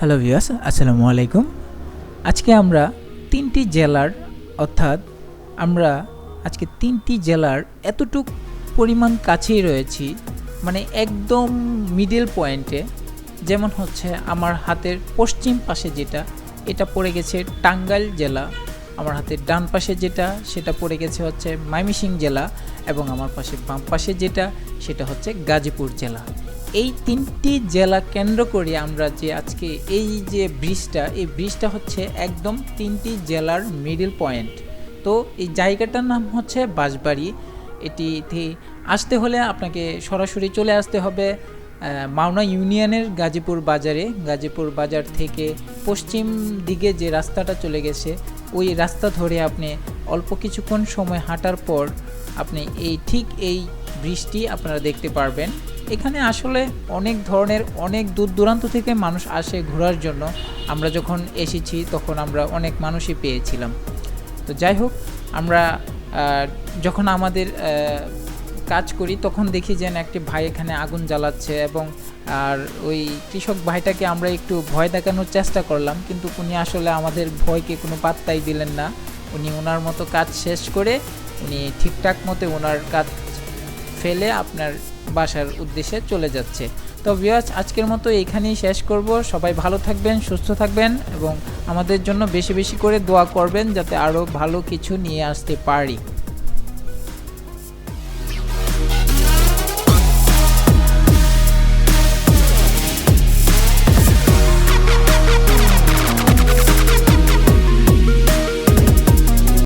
Hello viewers, আসসালামু আলাইকুম। আজকে আমরা তিনটি জেলার, অর্থাৎ আমরা আজকে তিনটি জেলার এতটুক পরিমাণ কাছেই রয়েছি মানে একদম মিডল পয়েন্টে যেমন হচ্ছে আমার হাতের পশ্চিম পাশে যেটা, এটা পড়ে গেছে টাঙ্গাইল জেলা। আমার হাতের ডান পাশে যেটা, সেটা পড়ে গেছে হচ্ছে মাইমিসিং জেলা। এবং আমার পাশে বাম পাশে যেটা, সেটা হচ্ছে গাজীপুর জেলা। এই তিনটি জেলা কেন্দ্র করে আমরা যে আজকে এই যে ব্রিজটা, এই ব্রিজটা হচ্ছে একদম তিনটি জেলার মিডল পয়েন্ট তো এই জায়গাটার নাম হচ্ছে বাঁশবাড়ি। এটিতে আসতে হলে আপনাকে সরাসরি চলে আসতে হবে মাওনা ইউনিয়নের গাজীপুর বাজারে। গাজীপুর বাজার থেকে পশ্চিম দিকে যে রাস্তাটা চলে গেছে, ওই রাস্তা ধরে আপনি অল্প কিছুক্ষণ সময় হাঁটার পর আপনি এই ঠিক এই ব্রিজটি আপনারা দেখতে পারবেন। এখানে আসলে অনেক ধরনের, অনেক দূর দূরান্ত থেকে মানুষ আসে ঘোরার জন্য। আমরা যখন এসেছি তখন আমরা অনেক মানুষই পেয়েছিলাম। তো যাই হোক, আমরা যখন আমাদের কাজ করি তখন দেখি যেন একটি ভাই এখানে আগুন জ্বালাচ্ছে এবং আর ওই কৃষক ভাইটাকে আমরা একটু ভয় দেখানোর চেষ্টা করলাম। কিন্তু উনি আসলে আমাদের ভয়কে কোনো পাত্তাই দিলেন না। উনি ওনার মতো কাজ শেষ করে উনি ঠিকঠাক মতো ওনার কাজ ফেলে আপনার বাসার উদ্দেশ্যে চলে যাচ্ছে। তো ভিউয়ার্স আজকের মতো এইখানেই শেষ করব। সবাই ভালো থাকবেন, সুস্থ থাকবেন এবং আমাদের জন্য বেশি বেশি করে দোয়া করবেন যাতে আরও ভালো কিছু নিয়ে আসতে পারি।